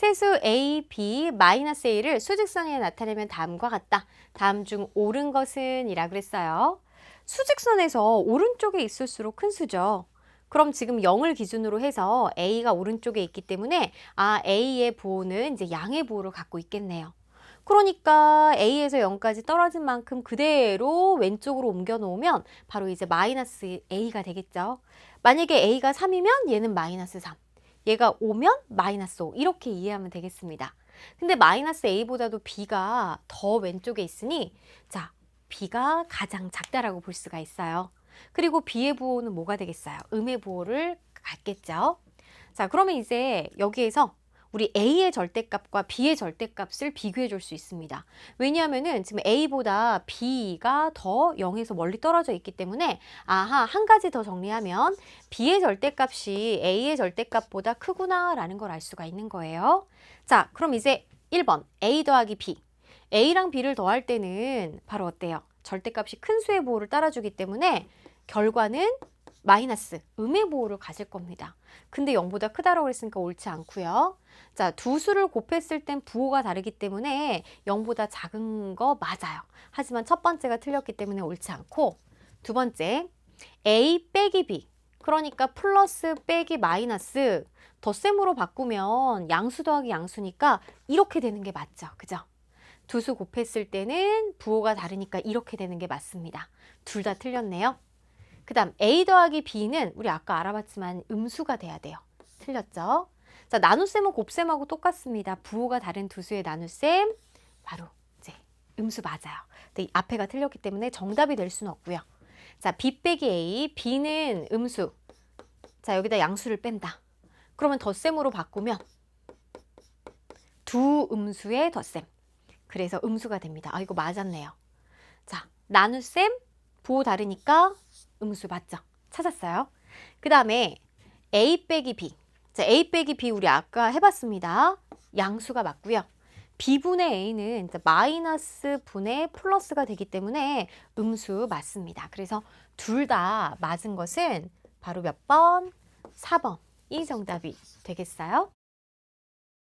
세수 A, B, 마이너스 A를 수직선에 나타내면 다음과 같다. 다음 중 옳은 것은 이라 그랬어요. 수직선에서 오른쪽에 있을수록 큰 수죠. 그럼 지금 0을 기준으로 해서 A가 오른쪽에 있기 때문에 아 A의 부호는 이제 양의 부호를 갖고 있겠네요. 그러니까 A에서 0까지 떨어진 만큼 그대로 왼쪽으로 옮겨 놓으면 바로 이제 마이너스 A가 되겠죠. 만약에 A가 3이면 얘는 마이너스 3. 얘가 5면 마이너스 5 이렇게 이해하면 되겠습니다. 근데 마이너스 A보다도 B가 더 왼쪽에 있으니 자 B가 가장 작다라고 볼 수가 있어요. 그리고 B의 부호는 뭐가 되겠어요? 음의 부호를 갖겠죠. 자 그러면 이제 여기에서 우리 A의 절대값과 B의 절대값을 비교해 줄 수 있습니다. 왜냐하면은 지금 A보다 B가 더 0에서 멀리 떨어져 있기 때문에 아하 한 가지 더 정리하면 B의 절대값이 A의 절대값보다 크구나 라는 걸 알 수가 있는 거예요. 자 그럼 이제 1번 A 더하기 B A랑 B를 더할 때는 바로 어때요? 절대값이 큰 수의 보호를 따라주기 때문에 결과는 마이너스 음의 보호를 가질 겁니다. 근데 0보다 크다라고 했으니까 옳지 않고요. 자, 두 수를 곱했을 땐 부호가 다르기 때문에 0보다 작은 거 맞아요. 하지만 첫 번째가 틀렸기 때문에 옳지 않고 두 번째 A 빼기 B 그러니까 플러스 빼기 마이너스 덧셈으로 바꾸면 양수 더하기 양수니까 이렇게 되는 게 맞죠. 그죠? 두 수 곱했을 때는 부호가 다르니까 이렇게 되는 게 맞습니다. 둘 다 틀렸네요. 그 다음 A 더하기 B는 우리 아까 알아봤지만 음수가 돼야 돼요. 틀렸죠? 자, 나눗셈은 곱셈하고 똑같습니다. 부호가 다른 두 수의 나눗셈 바로 이제 음수 맞아요. 근데 이 앞에가 틀렸기 때문에 정답이 될 수는 없고요. 자, B 빼기 A, B는 음수. 자, 여기다 양수를 뺀다. 그러면 덧셈으로 바꾸면 두 음수의 덧셈. 그래서 음수가 됩니다. 아, 이거 맞았네요. 자, 나눗셈 부호 다르니까 음수 맞죠? 찾았어요. 그 다음에 A 빼기 B. 자, A 빼기 B 우리 아까 해봤습니다. 양수가 맞고요. B분의 A는 마이너스 분의 플러스가 되기 때문에 음수 맞습니다. 그래서 둘 다 맞은 것은 바로 몇 번? 4번. 이 정답이 되겠어요?